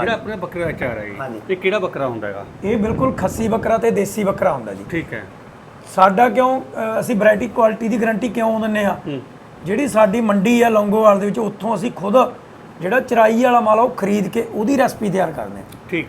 ਜਿਹੜਾ ਆਪਣੇ ਬੱਕਰੇ ਦਾ ਚਾਰ ਹੈ ਹਾਂਜੀ। ਇਹ ਕਿਹੜਾ ਬੱਕਰਾ ਹੁੰਦਾ ਹੈਗਾ? ਇਹ ਬਿਲਕੁਲ ਖੱਸੀ ਬੱਕਰਾ ਤੇ ਦੇਸੀ ਬੱਕਰਾ ਹੁੰਦਾ ਜੀ। ਠੀਕ ਹੈ। ਸਾਡਾ ਕਿਉਂ ਅ, ਅਸੀਂ ਵੈਰਾਈਟੀ ਕੁਆਲਿਟੀ ਦੀ ਗਾਰੰਟੀ ਕਿਉਂ ਦਿੰਨੇ ਆ ਜਿਹੜੀ ਸਾਡੀ ਮੰਡੀ ਆ ਲੌਂਗੋਵਾਲ ਦੇ ਵਿੱਚ ਉੱਥੋਂ ਅਸੀਂ ਖੁਦ ਜਿਹੜਾ ਚਰਾਈ ਵਾਲਾ ਮਾਲ ਆ ਉਹ ਖਰੀਦ ਕੇ ਉਹਦੀ ਰੈਸਪੀ ਤਿਆਰ ਕਰਦੇ ਹਾਂ। ਠੀਕ।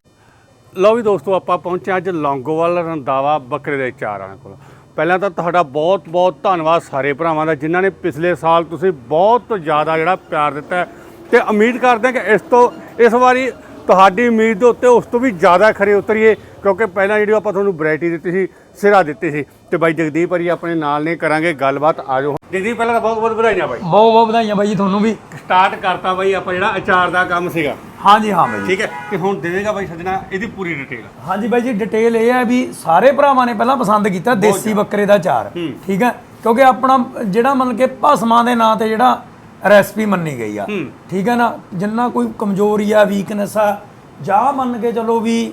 ਲਓ ਵੀ ਦੋਸਤੋ ਆਪਾਂ ਪਹੁੰਚੇ ਅੱਜ ਲੌਂਗੋਵਾਲ ਰੰਦਾਵਾ ਬੱਕਰੇ ਦੇ ਚਾਰਾਂ ਕੋਲ। ਪਹਿਲਾਂ ਤਾਂ ਤੁਹਾਡਾ ਬਹੁਤ ਬਹੁਤ ਧੰਨਵਾਦ ਸਾਰੇ ਭਰਾਵਾਂ ਦਾ ਜਿਨ੍ਹਾਂ ਨੇ ਪਿਛਲੇ ਸਾਲ ਤੁਸੀਂ ਬਹੁਤ ਜ਼ਿਆਦਾ ਜਿਹੜਾ ਪਿਆਰ ਦਿੱਤਾ ਹੈ। ਤੇ ਉਮੀਦ ਕਰਦੇ ਹਾਂ ਕਿ ਇਸ ਤੋਂ ਇਸ ਵਾਰੀ ਤੁਹਾਡੀ ਉਮੀਦ ਦੇ ਉੱਤੇ ਉਸ ਤੋਂ ਵੀ ਜ਼ਿਆਦਾ ਖਰੇ ਉਤਰੀਏ ਕਿਉਂਕਿ ਪਹਿਲਾਂ ਜਿਹੜੀ ਆਪਾਂ ਤੁਹਾਨੂੰ ਵੈਰਾਈਟੀ ਦਿੱਤੀ ਸੀ ਸਿਰਾ ਦਿੱਤੀ ਸੀ। ਤੇ ਬਾਈ ਜਗਦੀਪ ਹਰੀ ਆਪਣੇ ਨਾਲ ਨੇ ਕਰਾਂਗੇ ਗੱਲਬਾਤ ਆਜੋ ਜਗਦੀਪ ਪਹਿਲਾਂ ਤਾਂ ਬਹੁਤ ਬਹੁਤ ਵਧਾਈਆਂ ਬਾਈ। ਬਹੁਤ ਬਹੁਤ ਵਧਾਈਆਂ ਬਾਈ ਜੀ ਤੁਹਾਨੂੰ ਵੀ। ਸਟਾਰਟ ਕਰਤਾ ਬਾਈ ਆਪਾਂ ਜਿਹੜਾ ਅਚਾਰ ਦਾ ਕੰਮ ਸੀਗਾ। ਹਾਂਜੀ ਹਾਂ ਬਾਈ ਜੀ। ਠੀਕ ਹੈ? ਤੇ ਹੁਣ ਦੇਵੇਗਾ ਬਾਈ ਸੱਜਣਾ ਇਹਦੀ ਪੂਰੀ ਡਿਟੇਲ ਹਾਂਜੀ ਬਾਈ ਜੀ ਡਿਟੇਲ ਇਹ ਹੈ ਵੀ ਸਾਰੇ ਭਰਾਵਾਂ ਨੇ ਪਹਿਲਾਂ ਪਸੰਦ ਕੀਤਾ ਦੇਸੀ ਬੱਕਰੇ ਦਾ ਚਾਰ ਹੂੰ। ਠੀਕ ਹੈ? ਕਿਉਂਕਿ ਆਪਣਾ ਜਿਹੜਾ ਮੰਨ ਕੇ ਭਸਮਾਂ ਦੇ ਨਾਂ ਤੇ ਜਿਹੜਾ ਰੈਸਪੀ ਮੰਨੀ ਗਈ ਆ। ਠੀਕ ਹੈ ਨਾ? ਜਿੰਨਾ ਕੋਈ ਕਮਜ਼ੋਰੀ ਆ ਵੀਕਨੈਸ ਆ ਜਾਂ ਮੰਨ ਕੇ ਚਲੋ ਵੀ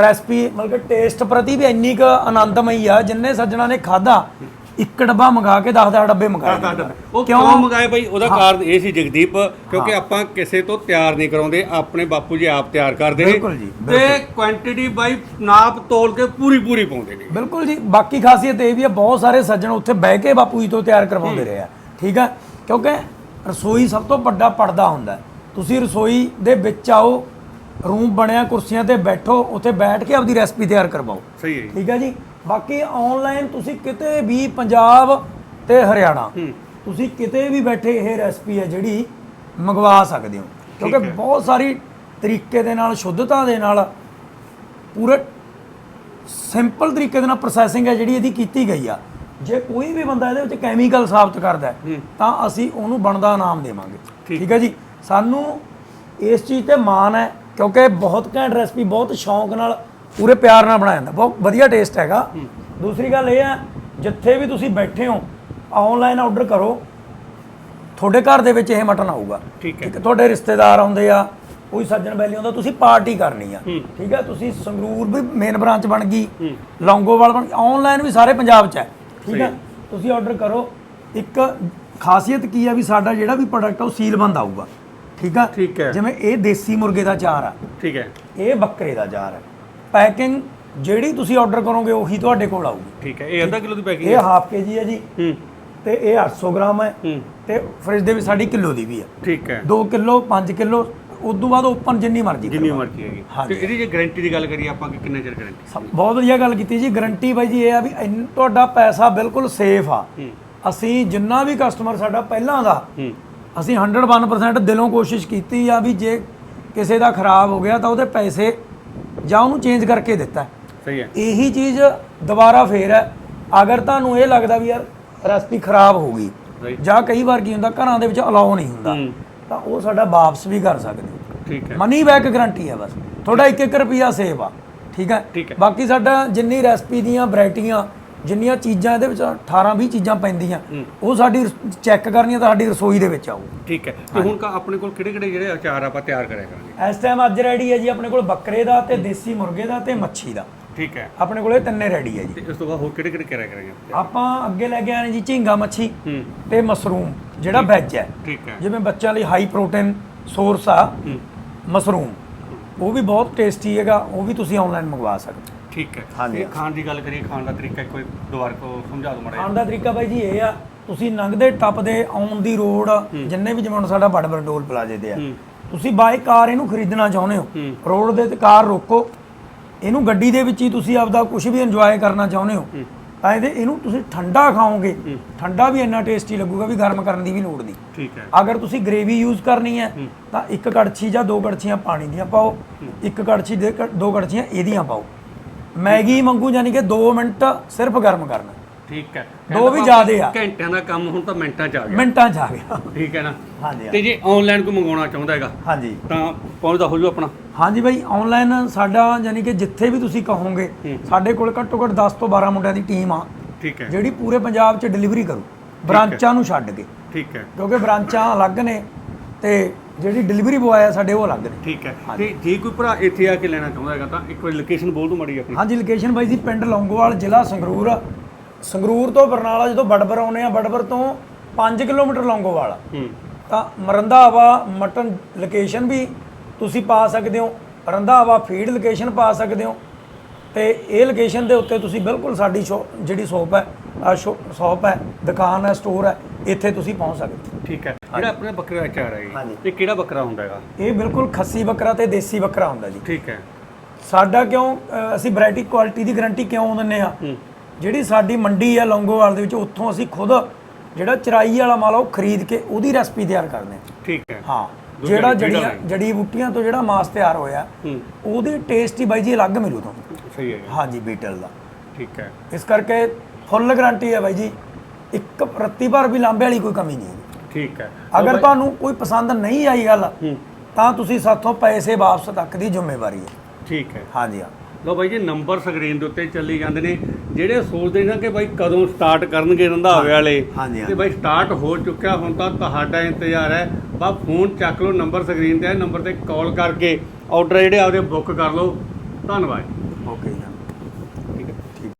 ਰੈਸਪੀ ਮਤਲਬ ਕਿ ਟੇਸਟ ਪ੍ਰਤੀ ਵੀ ਇੰਨੀ ਕੁ ਆਨੰਦਮਈ ਆ ਜਿੰਨੇ ਸੱਜਣਾ ਨੇ ਖਾਦਾ ਇੱਕ ਡੱਬਾ ਮੰਗਾ ਕੇ 10 10 ਡੱਬੇ ਮੰਗਾਏ। ਉਹ ਕਿਉਂ? ਮੰਗਾਏ ਬਾਈ? ਉਹਦਾ ਕਾਰਨ ਇਹ ਸੀ ਜਗਦੀਪ ਕਿਉਂਕਿ ਆਪਾਂ ਕਿਸੇ ਤੋਂ ਤਿਆਰ ਨਹੀਂ ਕਰਾਉਂਦੇ ਆਪਣੇ ਬਾਪੂ ਜੀ ਆਪ ਤਿਆਰ ਕਰਦੇ ਨੇ। ਤੇ ਕੁਆਂਟੀਟੀ ਬਾਈ ਨਾਪ ਤੋਲ ਕੇ ਪੂਰੀ ਪੂਰੀ ਪਾਉਂਦੇ ਨੇ। ਬਿਲਕੁਲ ਜੀ ਬਾਕੀ ਖਾਸੀਅਤ ਇਹ ਵੀ ਆ ਬਹੁਤ ਸਾਰੇ ਸੱਜਣ ਉੱਥੇ ਬਹਿ ਕੇ ਬਾਪੂ ਜੀ ਤੋਂ ਤਿਆਰ ਕਰਵਾਉਂਦੇ ਰਹੇ ਆ। ਠੀਕ ਆ? ਕਿਉਂਕਿ ਰਸੋਈ ਸਭ ਤੋਂ ਵੱਡਾ ਪਰਦਾ ਹੁੰਦਾ। ਤੁਸੀਂ ਰਸੋਈ ਦੇ ਵਿੱਚ ਆਓ ਰੂਮ ਬਣਿਆ ਕੁਰਸੀਆਂ ਤੇ ਬੈਠੋ ਉੱਥੇ ਬੈਠ ਕੇ ਆਪਦੀ ਰੈਸਪੀ ਤਿਆਰ ਕਰਵਾਓ। ਸਹੀ ਹੈ ਜੀ। ਠੀਕ ਹੈ ਜੀ? ਬਾਕੀ ਆਨਲਾਈਨ ਤੁਸੀਂ ਕਿਤੇ ਵੀ ਪੰਜਾਬ ਤੇ ਹਰਿਆਣਾ ਤੁਸੀਂ ਕਿਤੇ ਵੀ ਬੈਠੇ ਇਹ ਰੈਸਪੀ ਹੈ ਜਿਹੜੀ ਮੰਗਵਾ ਸਕਦੇ ਹੋ। ਕਿਉਂਕਿ ਬਹੁਤ ਸਾਰੀ ਤਰੀਕੇ ਦੇ ਨਾਲ ਸ਼ੁੱਧਤਾ ਦੇ ਨਾਲ ਪੂਰੇ ਸਿੰਪਲ ਤਰੀਕੇ ਦੇ ਨਾਲ ਪ੍ਰੋਸੈਸਿੰਗ ਹੈ ਜਿਹੜੀ ਇਹਦੀ ਕੀਤੀ ਗਈ ਆ। ਜੇ ਕੋਈ ਵੀ ਬੰਦਾ ਇਹਦੇ ਵਿੱਚ ਕੈਮੀਕਲ ਸਾਬਤ ਕਰਦਾ ਹੈ। ਤਾਂ ਅਸੀਂ ਉਹਨੂੰ ਬਣਦਾ ਇਨਾਮ ਦੇਵਾਂਗੇ। ਠੀਕ। ਹੈ ਜੀ? ਸਾਨੂੰ ਇਸ ਚੀਜ਼ ਤੇ ਮਾਣ ਹੈ ਕਿਉਂਕਿ ਬਹੁਤ ਘੈਂਟ ਰੈਸਪੀ ਬਹੁਤ ਸ਼ੌਂਕ ਨਾਲ ਪੂਰੇ ਪਿਆਰ ਨਾਲ ਬਣਾਇਆ ਜਾਂਦਾ। ਬਹੁਤ ਵਧੀਆ ਟੇਸਟ ਹੈਗਾ। ਦੂਸਰੀ ਗੱਲ ਇਹ ਹੈ ਜਿੱਥੇ ਵੀ ਤੁਸੀਂ ਬੈਠੇ ਹੋ ਆਨਲਾਈਨ ਆਰਡਰ ਕਰੋ ਤੁਹਾਡੇ ਘਰ ਦੇ ਵਿੱਚ ਇਹ ਮਟਨ ਆਊਗਾ। ਠੀਕ ਹੈ। ਤੁਹਾਡੇ ਰਿਸ਼ਤੇਦਾਰ ਆਉਂਦੇ ਆ ਕੋਈ ਸੱਜਣ ਬੈਲੀ ਆਉਂਦਾ ਤੁਸੀਂ ਪਾਰਟੀ ਕਰਨੀ ਆ। ਠੀਕ ਹੈ? ਤੁਸੀਂ ਸੰਗਰੂਰ ਵੀ ਮੇਨ ਬ੍ਰਾਂਚ ਬਣ ਗਈ ਲੌਂਗੋਵਾਲ ਬਣ ਆਨਲਾਈਨ ਵੀ ਸਾਰੇ ਪੰਜਾਬ 'ਚ ਹੈ। ਠੀਕ ਹੈ ਤੁਸੀਂ ਆਰਡਰ ਕਰੋ। ਇੱਕ ਖਾਸੀਅਤ ਕੀ ਆ ਵੀ ਸਾਡਾ ਜਿਹੜਾ ਵੀ ਪ੍ਰੋਡਕਟ ਆ ਉਹ ਸੀਲਬੰਦ ਆਊਗਾ। ਠੀਕ ਆ? ਠੀਕ ਹੈ। ਜਿਵੇਂ ਇਹ ਦੇਸੀ ਮੁਰਗੇ ਦਾ ਚਾਰ ਆ। ਠੀਕ ਹੈ। ਇਹ ਬੱਕਰੇ ਦਾ ਚਾਰ ਹੈ ਪੈਕਿੰਗ ਜਿਹੜੀ ਤੁਸੀਂ ਆਰਡਰ ਕਰੋਗੇ ਉਹੀ ਤੁਹਾਡੇ ਕੋਲ ਆਊਗੀ। ਠੀਕ ਹੈ। ਇਹ ਅੱਧਾ ਕਿਲੋ ਦੀ ਪੈਕਿੰਗ ਇਹ ਹਾਫ ਕੇਜੀ ਹੈ ਜੀ। ਹੂੰ। ਤੇ ਇਹ 800 ਗ੍ਰਾਮ ਹੈ। ਹੂੰ। ਤੇ ਫ੍ਰਿਜ ਦੇ ਵਿੱਚ ਸਾਡੀ ਕਿਲੋ ਦੀ ਵੀ ਹੈ ਠੀਕ ਹੈ। 2 ਕਿਲੋ 5 ਕਿਲੋ ਉਦੋਂ ਬਾਅਦ ਓਪਨ ਜਿੰਨੀ ਮਰਜ਼ੀ ਜਿੰਨੀ। ਮਰਜ਼ੀ ਹੈਗੀ। ਤੇ ਇਹਦੀ ਜੇ ਗਾਰੰਟੀ ਦੀ ਗੱਲ ਕਰੀਏ ਆਪਾਂ ਕਿ ਕਿੰਨੇ ਚਿਰ ਗਾਰੰਟੀ ਬਹੁਤ ਵਧੀਆ ਗੱਲ ਕੀਤੀ ਜੀ। ਗਾਰੰਟੀ ਬਾਈ ਜੀ ਇਹ ਆ ਵੀ ਇੰਨ- ਤੁਹਾਡਾ ਪੈਸਾ ਬਿਲਕੁਲ ਸੇਫ ਆ। ਅਸੀਂ ਜਿੰਨਾ ਵੀ ਕਸਟਮਰ ਸਾਡਾ ਪਹਿਲਾਂ ਦਾ ਅਸੀਂ 101% ਦਿਲੋਂ ਕੋਸ਼ਿਸ਼ ਕੀਤੀ ਆ ਵੀ ਜੇ ਕਿਸੇ ਦਾ ਖਰਾਬ ਹੋ ਗਿਆ ਤਾਂ ਉਹਦੇ ਪੈਸੇ ਜਾਂ ਉਹਨੂੰ ਚੇਂਜ ਕਰਕੇ ਦਿੱਤਾ। ਸਹੀ ਹੈ। ਇਹੀ ਚੀਜ਼ ਦੁਬਾਰਾ ਫੇਰ ਹੈ। ਅਗਰ ਤੁਹਾਨੂੰ ਇਹ ਲੱਗਦਾ ਵੀ ਯਾਰ ਰੈਸਪੀ ਖਰਾਬ ਹੋ ਗਈ Right. ਜਾਂ ਕਈ ਵਾਰ ਕੀ ਹੁੰਦਾ ਘਰਾਂ ਦੇ ਵਿੱਚ ਅਲਾਉ ਨਹੀਂ ਹੁੰਦਾ। ਹੂੰ। ਤਾਂ ਉਹ ਸਾਡਾ ਵਾਪਸ ਵੀ ਕਰ ਸਕਦੇ ਠੀਕ ਹੈ। ਮਨੀ ਬੈਕ ਗਾਰੰਟੀ ਹੈ ਬਸ। ਤੁਹਾਡਾ 1-1 ਰੁਪਿਆ ਸੇਵ ਆ। ਠੀਕ ਹੈ? ਠੀਕ ਹੈ। ਬਾਕੀ ਸਾਡਾ ਜਿੰਨੀ ਰੈਸਪੀ ਦੀਆਂ ਵੈਰਾਈਟੀਆਂ ਜਿੰਨੀਆਂ ਚੀਜ਼ਾਂ ਇਹਦੇ ਵਿੱਚ 18-20 ਚੀਜ਼ਾਂ ਪੈਂਦੀਆਂ ਉਹ ਸਾਡੀ ਚੈੱਕ ਕਰਨੀਆਂ ਤਾਂ ਸਾਡੀ ਰਸੋਈ ਦੇ ਵਿੱਚ ਆਊ। ਠੀਕ ਹੈ। ਤੇ ਹੁਣ ਕਾ ਆਪਣੇ ਕੋਲ ਕਿਹੜੇ ਕਿਹੜੇ ਜਿਹੜੇ ਅਚਾਰ ਆਪਾਂ ਤਿਆਰ ਕਰਿਆ ਕਰਾਂਗੇ? ਇਸ ਟਾਈਮ ਅੱਜ ਰੈਡੀ ਹੈ ਜੀ ਆਪਣੇ ਕੋਲ ਬੱਕਰੇ ਦਾ ਤੇ ਦੇਸੀ ਮੁਰਗੇ ਦਾ ਤੇ ਮੱਛੀ ਦਾ। ਠੀਕ ਹੈ। ਆਪਣੇ ਕੋਲ ਇਹ ਤਿੰਨੇ ਰੈਡੀ ਹੈ ਜੀ। ਤੇ ਇਸ ਤੋਂ ਬਾਅਦ ਹੋਰ ਕਿਹੜੇ ਕਿਹੜੇ ਕਰਿਆ ਕਰਾਂਗੇ? ਆਪਾਂ? ਆਪਾਂ ਅੱਗੇ ਲੈ ਕੇ ਆਏ ਨੇ ਜੀ ਝੀਂਗਾ ਮੱਛੀ ਹੂੰ। ਤੇ ਮਸ਼ਰੂਮ। ਜਿਹੜਾ ਵੈਜ ਹੈ। ਠੀਕ ਹੈ। ਜਿਵੇਂ ਬੱਚਿਆਂ ਲਈ ਹਾਈ ਪ੍ਰੋਟੀਨ ਸੋਰਸ ਆ ਮਸ਼ਰੂਮ। ਉਹ ਵੀ ਬਹੁਤ ਟੇਸਟੀ ਹੈਗਾ ਉਹ ਵੀ ਤੁਸੀਂ ਆਨਲਾਈਨ ਮੰਗਵਾ ਸਕਦੇ ਹੋ। ਠੀਕ ਹੈ। ਹਾਂਜੀ। ਖਾਣ ਦੀ ਗੱਲ ਕਰੀਏ ਖਾਣ ਦਾ ਤਰੀਕਾ ਕੋਈ ਦੁਬਾਰਾ ਤੋਂ ਸਮਝਾ ਦਿਓ ਮਾੜਾ। ਖਾਣ ਦਾ ਤਰੀਕਾ ਬਾਈ ਜੀ ਇਹ ਆ ਤੁਸੀਂ ਲੰਘਦੇ ਟੱਪਦੇ ਆਉਣ ਦੀ ਰੋਡ ਜਿੰਨੇ ਵੀ ਜਿਵੇਂ ਹੁਣ ਸਾਡਾ ਬੜਬੜ ਟੋਲ ਪਲਾਜ਼ੇ ਤੇ ਆ। ਤੁਸੀਂ ਬਾਈ ਕਾਰ ਇਹਨੂੰ ਖਰੀਦਣਾ ਚਾਹੁੰਦੇ ਹੂੰ। ਰੋਡ ਦੇ ਤੇ ਕਾਰ ਰੋਕੋ ਇਹਨੂੰ ਗੱਡੀ ਦੇ ਵਿੱਚ ਹੀ ਤੁਸੀਂ ਆਪਦਾ ਕੁਝ ਵੀ ਇੰਜੋਏ ਕਰਨਾ ਚਾਹੁੰਦੇ ਹੋ। ਤਾਂ ਇਹਦੇ ਇਹਨੂੰ ਤੁਸੀਂ ਠੰਡਾ ਖਾਓਗੇ। ਠੰਡਾ ਵੀ ਇੰਨਾ ਟੇਸਟੀ ਲੱਗੂਗਾ ਵੀ ਗਰਮ ਕਰਨ ਦੀ ਵੀ ਲੋੜ ਨਹੀਂ। ਠੀਕ ਹੈ। ਅਗਰ ਤੁਸੀਂ ਗ੍ਰੇਵੀ ਯੂਜ਼ ਕਰਨੀ ਹੈ ਤਾਂ ਇੱਕ ਕੜਛੀ ਜਾਂ ਦੋ ਕੜਛੀਆਂ ਪਾਣੀ ਦੀਆਂ ਪਾਓ। ਇੱਕ ਕੜਛੀ ਦੇ ਦੋ ਕੜਛੀਆਂ ਇਹਦੀਆਂ ਪਾਓ। ਮੈਗੀ ਮੰਗੂ ਯਾਨੀ ਕਿ 2 ਮਿੰਟ ਸਿਰਫ ਗਰਮ ਕਰਨਾ। ਠੀਕ ਹੈ। ਦੋ ਵੀ ਜ਼ਿਆਦੇ ਆ। ਘੰਟਿਆਂ ਦਾ ਕੰਮ ਹੁਣ ਤਾਂ ਮਿੰਟਾਂ ਚ ਆ ਗਿਆ। ਮਿੰਟਾਂ ਚ ਆ ਗਿਆ। ਠੀਕ ਹੈ ਨਾ? ਹਾਂਜੀ ਤੇ ਜੇ ਆਨਲਾਈਨ ਕੋਈ ਮੰਗਾਉਣਾ ਚਾਹੁੰਦਾ ਹੈਗਾ ਹਾਂਜੀ। ਤਾਂ ਪਹੁੰਚਦਾ ਹੋ ਜੂ ਆਪਣਾ। ਹਾਂਜੀ ਬਾਈ ਆਨਲਾਈਨ ਸਾਡਾ ਯਾਨੀ ਕਿ ਜਿੱਥੇ ਵੀ ਤੁਸੀਂ ਕਹੋਗੇ ਸਾਡੇ ਕੋਲ ਘੱਟੋ ਘੱਟ 10 ਤੋਂ 12 ਮੁੰਡਿਆਂ ਦੀ ਟੀਮ ਆ। ਠੀਕ ਹੈ। ਜਿਹੜੀ ਪੂਰੇ ਪੰਜਾਬ 'ਚ ਡਿਲੀਵਰੀ ਕਰੂ ਬ੍ਰਾਂਚਾਂ ਨੂੰ ਛੱਡ ਕੇ। ਠੀਕ ਹੈ। ਕਿਉਂਕਿ ਬ੍ਰਾਂਚਾਂ ਅਲੱਗ ਨੇ ਤੇ ਜਿਹੜੀ ਡਿਲੀਵਰੀ ਬੁਆਏ ਆ ਸਾਡੇ ਉਹ ਅਲੱਗ ਨੇ। ਠੀਕ ਹੈ। ਤੇ ਜੇ ਕੋਈ ਭਰਾ ਇੱਥੇ ਆ ਕੇ ਲੈਣਾ ਚਾਹੁੰਦਾ ਹੈਗਾ ਤਾਂ ਇੱਕ ਵਾਰੀ ਲੋਕੇਸ਼ਨ ਬੋਲ ਦੋ ਮਾੜੀ ਆਪਣੀ। ਹਾਂਜੀ ਲੋਕੇਸ਼ਨ ਬਾਈ ਜੀ ਪਿੰਡ ਲੌਂਗੋਵਾਲ ਜ਼ਿਲ੍ਹਾ ਸੰਗਰੂਰ। ਸੰਗਰੂਰ ਤੋਂ ਬਰਨਾਲਾ ਜਦੋਂ ਬੜਬਰ ਆਉਨੇ ਆ ਬੜਬਰ ਤੋਂ 5 ਕਿਲੋਮੀਟਰ ਲੌਂਗੋਵਾਲ ਆ। ਹੂੰ। ਤਾਂ ਮਰੰਦਾ ਹਵਾ ਮਟਨ ਲੋਕੇਸ਼ਨ ਵੀ ਤੁਸੀਂ ਪਾ ਸਕਦੇ ਹੋ ਰੰਧਾਵਾ ਫੀਡ ਲੋਕੇਸ਼ਨ ਪਾ ਸਕਦੇ ਹੋ ਤੇ ਇਹ ਲੋਕੇਸ਼ਨ ਦੇ ਉੱਤੇ ਤੁਸੀਂ ਬਿਲਕੁਲ ਸਾਡੀ ਜਿਹੜੀ ਸ਼ੋਪ ਹੈ ਸ਼ੋਪ ਹੈ ਦੁਕਾਨ ਹੈ ਸਟੋਰ ਹੈ ਇੱਥੇ ਤੁਸੀਂ ਪਹੁੰਚ ਸਕਦੇ ਹੋ। ਠੀਕ ਹੈ। ਜਿਹੜਾ ਆਪਣੇ ਬੱਕਰੇ ਦਾ ਚਾਰਾ ਹੈ ਇਹ ਕਿਹੜਾ ਬੱਕਰਾ ਹੁੰਦਾ ਹੈਗਾ? ਇਹ ਬਿਲਕੁਲ ਖੱਸੀ ਬੱਕਰਾ ਤੇ ਦੇਸੀ ਬੱਕਰਾ ਹੁੰਦਾ ਜੀ। ਠੀਕ ਹੈ। ਸਾਡਾ ਕਿਉਂ ਅਸੀਂ ਵੈਰਾਈਟੀ ਕੁਆਲਿਟੀ ਦੀ ਗਾਰੰਟੀ ਕਿਉਂ ਦਿੰਨੇ ਆ ਹੂੰ। ਜਿਹੜੀ ਸਾਡੀ ਮੰਡੀ ਆ ਲੌਂਗੋਵਾਲ ਦੇ ਵਿੱਚ ਉੱਥੋਂ ਅਸੀਂ ਖੁਦ ਜਿਹੜਾ ਚਰਾਈ ਵਾਲਾ ਮਾਲ ਆ ਉਹ ਖਰੀਦ ਕੇ ਉਹਦੀ ਰੈਸਪੀ ਤਿਆਰ ਕਰਦੇ ਹਾਂ। ਠੀਕ ਹੈ। ਹਾਂ ਜਿਹੜਾ ਜੜੀਆਂ। ਜੜੀ ਬੂਟੀਆਂ ਤੋਂ ਜਿਹੜਾ ਮਾਸ ਤਿਆਰ ਹੋਇਆ ਉਹਦੇ ਟੇਸਟ ਹੀ ਬਾਈ ਜੀ ਅਲੱਗ ਮਿਲੂ ਤੁਹਾਨੂੰ। ਸਹੀ ਹੈ ਜੀ। ਹਾਂਜੀ ਬੀਟਲ ਦਾ। ਠੀਕ ਹੈ। ਇਸ ਕਰਕੇ ਫੁੱਲ ਗਾਰੰਟੀ ਹੈ ਬਾਈ ਜੀ ਇੱਕ ਰੱਤੀ ਭਰ ਵੀ ਲਾਂਬੇ ਵਾਲੀ ਕੋਈ ਕਮੀ ਨਹੀਂ ਹੈ। ਠੀਕ ਹੈ। ਅਗਰ ਤੁਹਾਨੂੰ ਕੋਈ ਪਸੰਦ ਨਹੀਂ ਆਈ ਗੱਲ ਤਾਂ ਤੁਸੀਂ ਸਾਥੋਂ ਪੈਸੇ ਵਾਪਸ ਤੱਕ ਦੀ ਜ਼ਿੰਮੇਵਾਰੀ ਹੈ। ਠੀਕ ਹੈ। ਹਾਂਜੀ ਹਾਂ। ਲੋ ਬਾਈ ਜੀ ਨੰਬਰ ਸਕਰੀਨ ਦੇ ਉੱਤੇ ਚੱਲੀ ਜਾਂਦੇ ਨੇ। ਜਿਹੜੇ ਸੋਚਦੇ ਨੇ ਕਿ ਬਾਈ ਕਦੋਂ ਸਟਾਰਟ ਕਰਨਗੇ ਰੰਧਾਵੇ ਵਾਲੇ ਤੇ। ਬਾਈ ਸਟਾਰਟ ਹੋ ਚੁੱਕਿਆ ਹੁਣ ਤਾਂ ਤੁਹਾਡਾ ਇੰਤਜ਼ਾਰ ਹੈ। ਬਾ ਫੋਨ ਚੱਕ ਲਓ ਨੰਬਰ ਸਕਰੀਨ ਤੇ ਹੈ ਨੰਬਰ ਤੇ ਕਾਲ ਕਰਕੇ ਆਰਡਰ ਜਿਹੜੇ ਆਪਦੇ ਬੁੱਕ ਕਰ ਲਓ। ਧੰਨਵਾਦ ਓਕੇ